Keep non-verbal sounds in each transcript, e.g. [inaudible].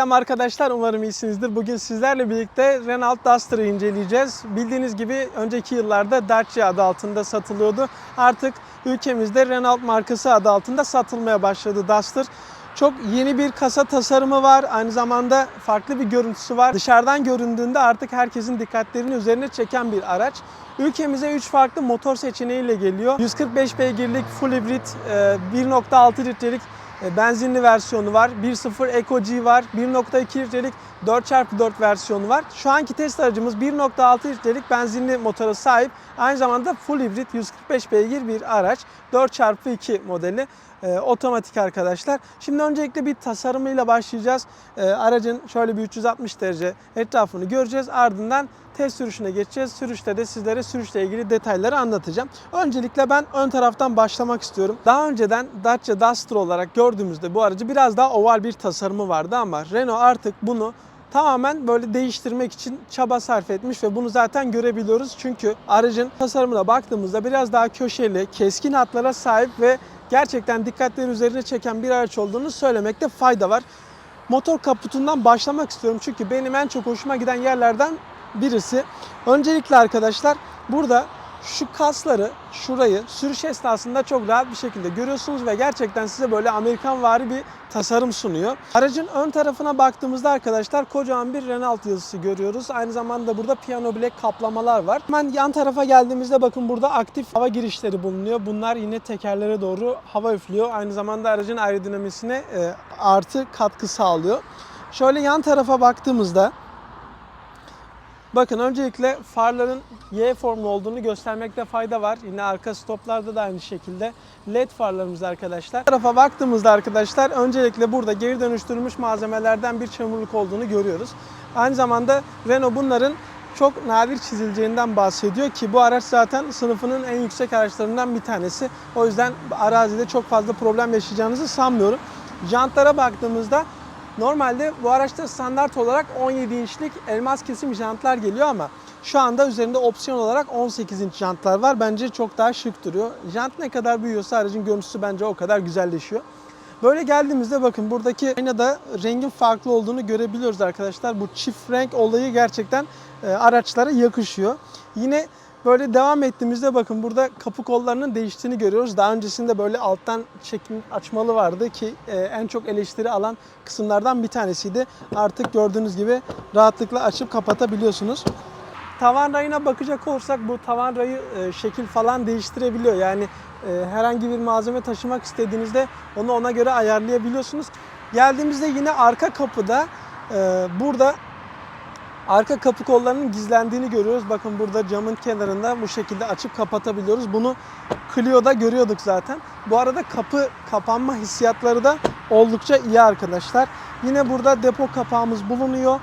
Selam arkadaşlar, umarım iyisinizdir. Bugün sizlerle birlikte Renault Duster'ı inceleyeceğiz. Bildiğiniz gibi önceki yıllarda Dacia adı altında satılıyordu. Artık ülkemizde Renault markası adı altında satılmaya başladı Duster. Çok yeni bir kasa tasarımı var. Aynı zamanda farklı bir görüntüsü var. Dışarıdan göründüğünde artık herkesin dikkatlerini üzerine çeken bir araç. Ülkemize 3 farklı motor seçeneğiyle geliyor. 145 beygirlik full hibrit, e, 1.6 litrelik e, benzinli versiyonu var. 1.0 Eco G var. 1.2 litrelik 4x4 versiyonu var. Şu anki test aracımız 1.6 litrelik benzinli motora sahip. Aynı zamanda full hibrit 145 beygir bir araç. 4x2 modeli. E, otomatik arkadaşlar. Şimdi öncelikle bir tasarımıyla başlayacağız. E, aracın şöyle bir 360 derece etrafını göreceğiz. Ardından test sürüşüne geçeceğiz. Sürüşte de sizlere sürüşle ilgili detayları anlatacağım. Öncelikle ben ön taraftan başlamak istiyorum. Daha önceden Dacia Duster olarak gördüğümüzde bu aracı biraz daha oval bir tasarımı vardı ama Renault artık bunu tamamen böyle değiştirmek için çaba sarf etmiş ve bunu zaten görebiliyoruz. Çünkü aracın tasarımına baktığımızda biraz daha köşeli, keskin hatlara sahip ve gerçekten dikkatleri üzerine çeken bir araç olduğunu söylemekte fayda var. Motor kaputundan başlamak istiyorum çünkü benim en çok hoşuma giden yerlerden birisi. Öncelikle arkadaşlar burada şu kasları, şurayı sürüş esnasında çok rahat bir şekilde görüyorsunuz ve gerçekten size böyle Amerikan vari bir tasarım sunuyor. Aracın ön tarafına baktığımızda arkadaşlar kocaman bir Renault yazısı görüyoruz. Aynı zamanda burada piyano bilek kaplamalar var. Hemen yan tarafa geldiğimizde bakın burada aktif hava girişleri bulunuyor. Bunlar yine tekerlere doğru hava üflüyor. Aynı zamanda aracın aerodinamisine e, artı katkı sağlıyor. Şöyle yan tarafa baktığımızda Bakın öncelikle farların Y formlu olduğunu göstermekte fayda var. Yine arka stoplarda da aynı şekilde LED farlarımız arkadaşlar. Bu tarafa baktığımızda arkadaşlar öncelikle burada geri dönüştürülmüş malzemelerden bir çamurluk olduğunu görüyoruz. Aynı zamanda Renault bunların çok nadir çizileceğinden bahsediyor ki bu araç zaten sınıfının en yüksek araçlarından bir tanesi. O yüzden arazide çok fazla problem yaşayacağınızı sanmıyorum. Jantlara baktığımızda Normalde bu araçta standart olarak 17 inçlik elmas kesim jantlar geliyor ama şu anda üzerinde opsiyon olarak 18 inç jantlar var. Bence çok daha şık duruyor. Jant ne kadar büyüyorsa aracın görüntüsü bence o kadar güzelleşiyor. Böyle geldiğimizde bakın buradaki aynada rengin farklı olduğunu görebiliyoruz arkadaşlar. Bu çift renk olayı gerçekten e, araçlara yakışıyor. Yine Böyle devam ettiğimizde bakın burada kapı kollarının değiştiğini görüyoruz. Daha öncesinde böyle alttan çekim açmalı vardı ki e, en çok eleştiri alan kısımlardan bir tanesiydi. Artık gördüğünüz gibi rahatlıkla açıp kapatabiliyorsunuz. Tavan rayına bakacak olursak bu tavan rayı e, şekil falan değiştirebiliyor. Yani e, herhangi bir malzeme taşımak istediğinizde onu ona göre ayarlayabiliyorsunuz. Geldiğimizde yine arka kapıda burada Arka kapı kollarının gizlendiğini görüyoruz. Bakın burada camın kenarında bu şekilde açıp kapatabiliyoruz. Bunu Clio'da görüyorduk zaten. Bu arada kapı kapanma hissiyatları da oldukça iyi arkadaşlar. Yine burada depo kapağımız bulunuyor.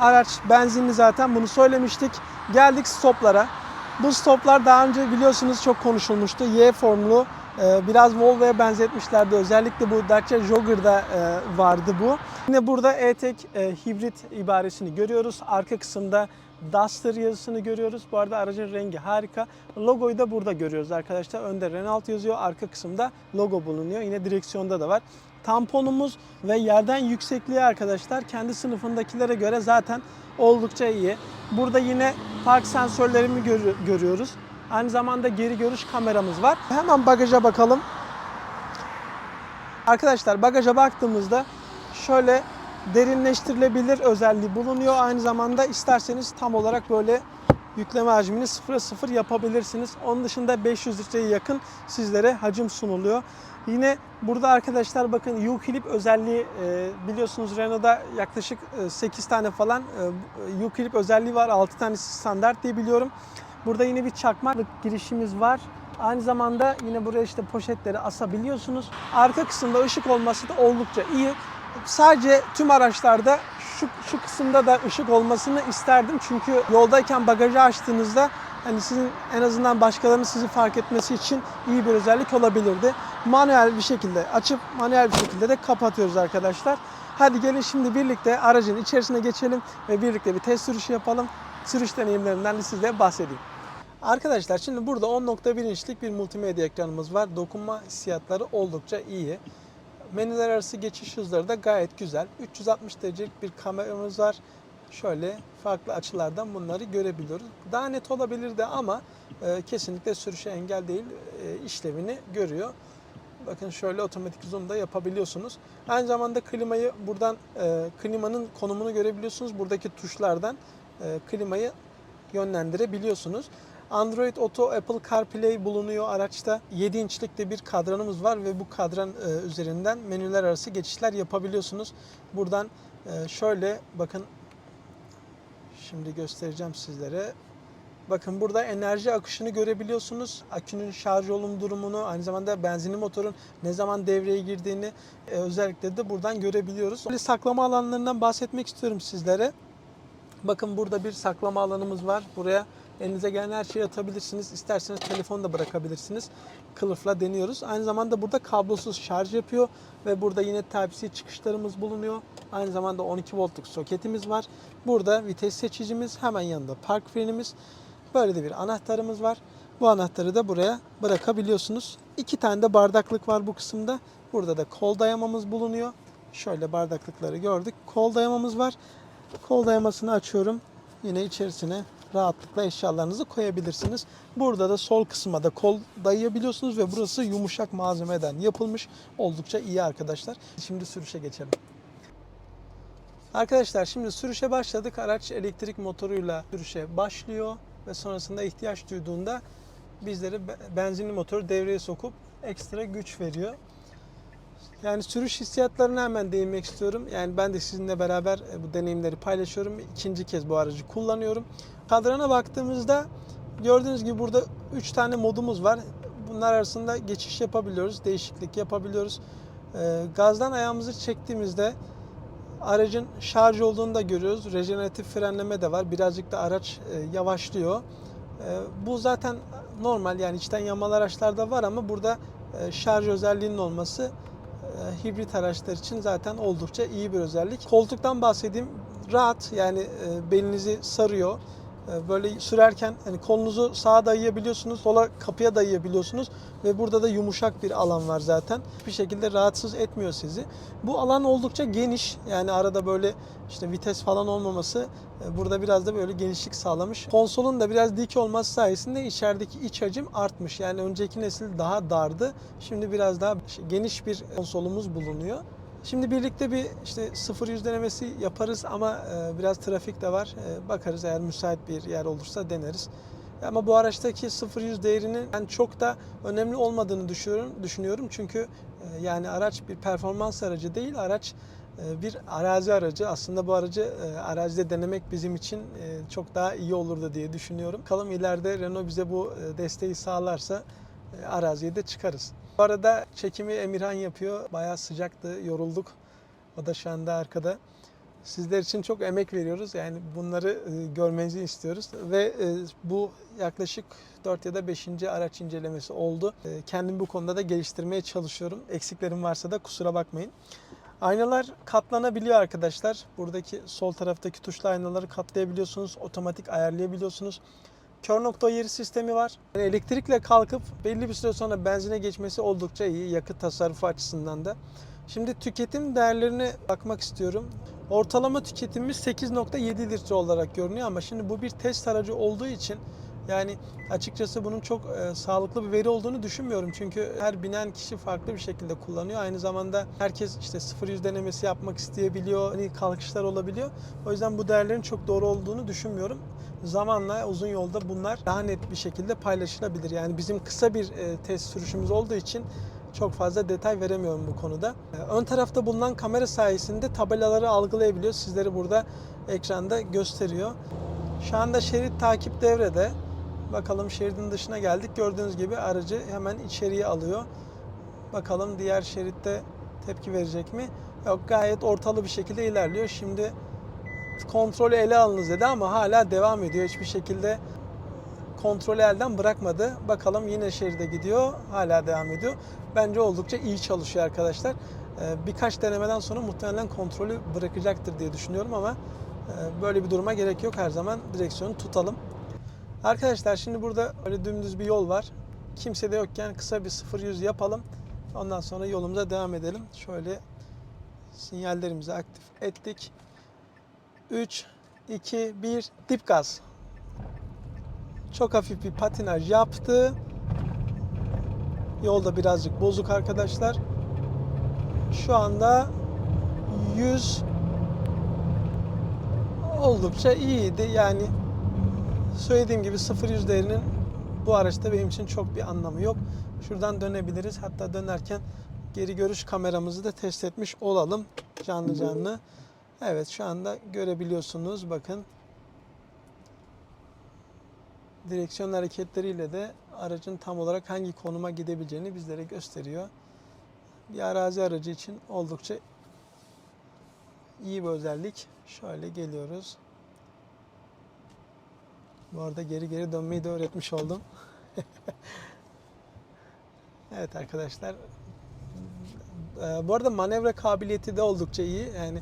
Araç benzinli zaten bunu söylemiştik. Geldik stoplara. Bu stoplar daha önce biliyorsunuz çok konuşulmuştu. Y formlu biraz Volvo'ya benzetmişlerdi. Özellikle bu Dacia Jogger'da e, vardı bu. Yine burada E-Tech e, hibrit ibaresini görüyoruz. Arka kısımda Duster yazısını görüyoruz. Bu arada aracın rengi harika. Logoyu da burada görüyoruz arkadaşlar. Önde Renault yazıyor. Arka kısımda logo bulunuyor. Yine direksiyonda da var. Tamponumuz ve yerden yüksekliği arkadaşlar kendi sınıfındakilere göre zaten oldukça iyi. Burada yine park sensörlerimi görüyoruz. Aynı zamanda geri görüş kameramız var. Hemen bagaja bakalım. Arkadaşlar bagaja baktığımızda şöyle derinleştirilebilir özelliği bulunuyor. Aynı zamanda isterseniz tam olarak böyle yükleme hacmini 0'a 0 yapabilirsiniz. Onun dışında 500 litreye yakın sizlere hacim sunuluyor. Yine burada arkadaşlar bakın U-Clip özelliği e, biliyorsunuz Renault'da yaklaşık 8 tane falan e, U-Clip özelliği var. 6 tanesi standart diye biliyorum. Burada yine bir çakmaklık girişimiz var. Aynı zamanda yine buraya işte poşetleri asabiliyorsunuz. Arka kısımda ışık olması da oldukça iyi. Sadece tüm araçlarda şu, şu kısımda da ışık olmasını isterdim. Çünkü yoldayken bagajı açtığınızda hani sizin en azından başkalarının sizi fark etmesi için iyi bir özellik olabilirdi. Manuel bir şekilde açıp manuel bir şekilde de kapatıyoruz arkadaşlar. Hadi gelin şimdi birlikte aracın içerisine geçelim ve birlikte bir test sürüşü yapalım. Sürüş deneyimlerimden de size bahsedeyim. Arkadaşlar şimdi burada 10.1 inçlik bir multimedya ekranımız var. Dokunma hissiyatları oldukça iyi. Menüler arası geçiş hızları da gayet güzel. 360 derecelik bir kameramız var. Şöyle farklı açılardan bunları görebiliyoruz. Daha net olabilirdi ama e, kesinlikle sürüşe engel değil. E, işlevini görüyor. Bakın şöyle otomatik zoom da yapabiliyorsunuz. Aynı zamanda klimayı buradan e, klimanın konumunu görebiliyorsunuz. Buradaki tuşlardan e, klimayı yönlendirebiliyorsunuz. Android Auto, Apple CarPlay bulunuyor araçta. 7 inçlik de bir kadranımız var ve bu kadran e, üzerinden menüler arası geçişler yapabiliyorsunuz. Buradan e, şöyle bakın şimdi göstereceğim sizlere. Bakın burada enerji akışını görebiliyorsunuz. Akünün şarj olum durumunu, aynı zamanda benzinli motorun ne zaman devreye girdiğini e, özellikle de buradan görebiliyoruz. Böyle saklama alanlarından bahsetmek istiyorum sizlere. Bakın burada bir saklama alanımız var. Buraya elinize gelen her şeyi atabilirsiniz. İsterseniz telefonu da bırakabilirsiniz. Kılıfla deniyoruz. Aynı zamanda burada kablosuz şarj yapıyor ve burada yine Type-C çıkışlarımız bulunuyor. Aynı zamanda 12 voltluk soketimiz var. Burada vites seçicimiz, hemen yanında park frenimiz. Böyle de bir anahtarımız var. Bu anahtarı da buraya bırakabiliyorsunuz. İki tane de bardaklık var bu kısımda. Burada da kol dayamamız bulunuyor. Şöyle bardaklıkları gördük. Kol dayamamız var. Kol dayamasını açıyorum. Yine içerisine rahatlıkla eşyalarınızı koyabilirsiniz. Burada da sol kısma da kol dayayabiliyorsunuz ve burası yumuşak malzemeden yapılmış. Oldukça iyi arkadaşlar. Şimdi sürüşe geçelim. Arkadaşlar şimdi sürüşe başladık. Araç elektrik motoruyla sürüşe başlıyor ve sonrasında ihtiyaç duyduğunda bizlere be- benzinli motoru devreye sokup ekstra güç veriyor. Yani sürüş hissiyatlarına hemen değinmek istiyorum. Yani ben de sizinle beraber e, bu deneyimleri paylaşıyorum. İkinci kez bu aracı kullanıyorum. Kadrana baktığımızda gördüğünüz gibi burada 3 tane modumuz var. Bunlar arasında geçiş yapabiliyoruz, değişiklik yapabiliyoruz. Ee, Gazdan ayağımızı çektiğimizde aracın şarj olduğunu da görüyoruz. Rejeneratif frenleme de var. Birazcık da araç e, yavaşlıyor. E, Bu zaten normal yani içten yanmalı araçlarda var ama burada e, şarj özelliğinin olması e, hibrit araçlar için zaten oldukça iyi bir özellik. Koltuktan bahsedeyim. Rahat yani e, belinizi sarıyor. E, Böyle sürerken hani kolunuzu sağa dayayabiliyorsunuz, sola kapıya dayayabiliyorsunuz ve burada da yumuşak bir alan var zaten. Hiçbir şekilde rahatsız etmiyor sizi. Bu alan oldukça geniş. Yani arada böyle işte vites falan olmaması e, burada biraz da böyle genişlik sağlamış. Konsolun da biraz dik olması sayesinde içerideki iç hacim artmış. Yani önceki nesil daha dardı. Şimdi biraz daha geniş bir konsolumuz bulunuyor. Şimdi birlikte bir işte 0-100 denemesi yaparız ama e, biraz trafik de var. E, Bakarız eğer müsait bir yer olursa deneriz. Ama bu araçtaki 0-100 değerinin ben çok da önemli olmadığını düşünüyorum. Düşünüyorum çünkü e, yani araç bir performans aracı değil, araç bir arazi aracı. Aslında bu aracı arazide denemek bizim için çok daha iyi olurdu diye düşünüyorum. Bakalım ileride Renault bize bu desteği sağlarsa araziye de çıkarız. Bu arada çekimi Emirhan yapıyor. Bayağı sıcaktı, yorulduk. O da şu anda arkada. Sizler için çok emek veriyoruz. Yani bunları e, görmenizi istiyoruz. Ve e, bu yaklaşık 4 ya da 5. araç incelemesi oldu. E, Kendimi bu konuda da geliştirmeye çalışıyorum. Eksiklerim varsa da kusura bakmayın. Aynalar katlanabiliyor arkadaşlar. Buradaki sol taraftaki tuşlu aynaları katlayabiliyorsunuz. Otomatik ayarlayabiliyorsunuz. Kör nokta ayırı sistemi var. Yani elektrikle kalkıp belli bir süre sonra benzine geçmesi oldukça iyi yakıt tasarrufu açısından da. Şimdi tüketim değerlerine bakmak istiyorum. Ortalama tüketimimiz 8.7 litre olarak görünüyor ama şimdi bu bir test aracı olduğu için yani açıkçası bunun çok e, sağlıklı bir veri olduğunu düşünmüyorum. Çünkü her binen kişi farklı bir şekilde kullanıyor. Aynı zamanda herkes işte 0-100 denemesi yapmak isteyebiliyor. Hani kalkışlar olabiliyor. O yüzden bu değerlerin çok doğru olduğunu düşünmüyorum. Zamanla uzun yolda bunlar daha net bir şekilde paylaşılabilir. Yani bizim kısa bir e, test sürüşümüz olduğu için çok fazla detay veremiyorum bu konuda. E, Ön tarafta bulunan kamera sayesinde tabelaları algılayabiliyor. Sizleri burada ekranda gösteriyor. Şu anda şerit takip devrede. Bakalım şeridin dışına geldik. Gördüğünüz gibi aracı hemen içeriye alıyor. Bakalım diğer şeritte tepki verecek mi? Yok gayet ortalı bir şekilde ilerliyor. Şimdi kontrolü ele alınız dedi ama hala devam ediyor. Hiçbir şekilde kontrolü elden bırakmadı. Bakalım yine şeride gidiyor. Hala devam ediyor. Bence oldukça iyi çalışıyor arkadaşlar. Ee, Birkaç denemeden sonra muhtemelen kontrolü bırakacaktır diye düşünüyorum ama e, böyle bir duruma gerek yok. Her zaman direksiyonu tutalım. Arkadaşlar şimdi burada öyle dümdüz bir yol var. Kimse de yokken kısa bir 0-100 yapalım. Ondan sonra yolumuza devam edelim. Şöyle sinyallerimizi aktif ettik. 3, 2, 1, dip gaz. Çok hafif bir patinaj yaptı. Yolda birazcık bozuk arkadaşlar. Şu anda 100 oldukça iyiydi. Yani söylediğim gibi 0-100 değerinin bu araçta benim için çok bir anlamı yok. Şuradan dönebiliriz. Hatta dönerken geri görüş kameramızı da test etmiş olalım canlı canlı. Evet şu anda görebiliyorsunuz bakın. Direksiyon hareketleriyle de aracın tam olarak hangi konuma gidebileceğini bizlere gösteriyor. Bir arazi aracı için oldukça iyi bir özellik. Şöyle geliyoruz. Bu arada geri geri dönmeyi de öğretmiş oldum. [laughs] evet arkadaşlar. Ee, Bu arada manevra kabiliyeti de oldukça iyi. Yani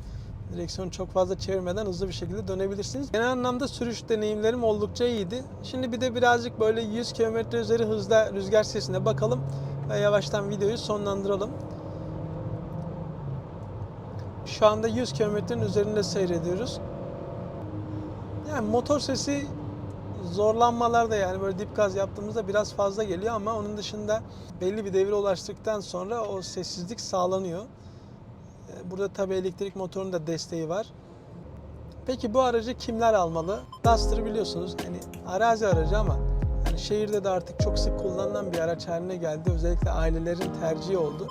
direksiyonu çok fazla çevirmeden hızlı bir şekilde dönebilirsiniz. Genel anlamda sürüş deneyimlerim oldukça iyiydi. Şimdi bir de birazcık böyle 100 km üzeri hızda rüzgar sesine bakalım ve yavaştan videoyu sonlandıralım. Şu anda 100 kilometrenin üzerinde seyrediyoruz. Yani motor sesi zorlanmalarda yani böyle dip gaz yaptığımızda biraz fazla geliyor ama onun dışında belli bir devire ulaştıktan sonra o sessizlik sağlanıyor. Ee, Burada tabii elektrik motorunun da desteği var. Peki bu aracı kimler almalı? Duster biliyorsunuz hani arazi aracı ama hani şehirde de artık çok sık kullanılan bir araç haline geldi. Özellikle ailelerin tercihi oldu.